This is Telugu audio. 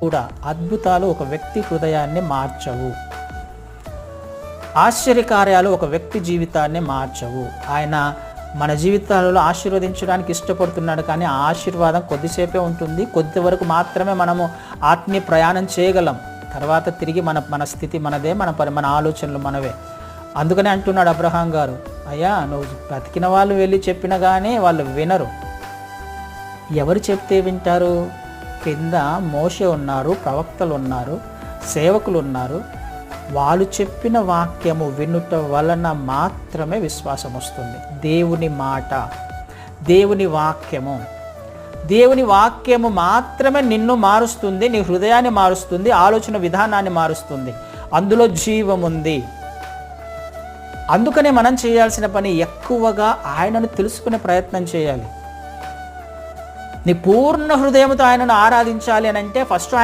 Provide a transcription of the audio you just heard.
కూడా అద్భుతాలు ఒక వ్యక్తి హృదయాన్ని మార్చవు. ఆశ్చర్యకార్యాలు ఒక వ్యక్తి జీవితాన్ని మార్చవు. ఆయన మన జీవితాలలో ఆశీర్వదించడానికి ఇష్టపడుతున్నాడు కానీ ఆ ఆశీర్వాదం కొద్దిసేపే ఉంటుంది. కొద్ది వరకు మాత్రమే మనము ఆత్మీయ ప్రయాణం చేయగలం. తర్వాత తిరిగి మన మన స్థితి మనదే మన పరి మన ఆలోచనలు మనవే. అందుకనే అంటున్నాడు అబ్రహాం గారు అయ్యా నువ్వు బ్రతికిన వాళ్ళు వెళ్ళి చెప్పిన కానీ వాళ్ళు వినరు. ఎవరు చెప్తే వింటారు? కింద మోషే ఉన్నారు ప్రవక్తలు ఉన్నారు సేవకులు ఉన్నారు వాళ్ళు చెప్పిన వాక్యము వినుట వలన మాత్రమే విశ్వాసం వస్తుంది. దేవుని మాట దేవుని వాక్యము. దేవుని వాక్యము మాత్రమే నిన్ను మారుస్తుంది నీ హృదయాన్ని మారుస్తుంది ఆలోచన విధానాన్ని మారుస్తుంది. అందులో జీవం ఉంది. అందుకనే మనం చేయాల్సిన పని ఎక్కువగా ఆయనను తెలుసుకునే ప్రయత్నం చేయాలి. నీ పూర్ణ హృదయంతో ఆయనను ఆరాధించాలి అని అంటే ఫస్ట్ ఆయన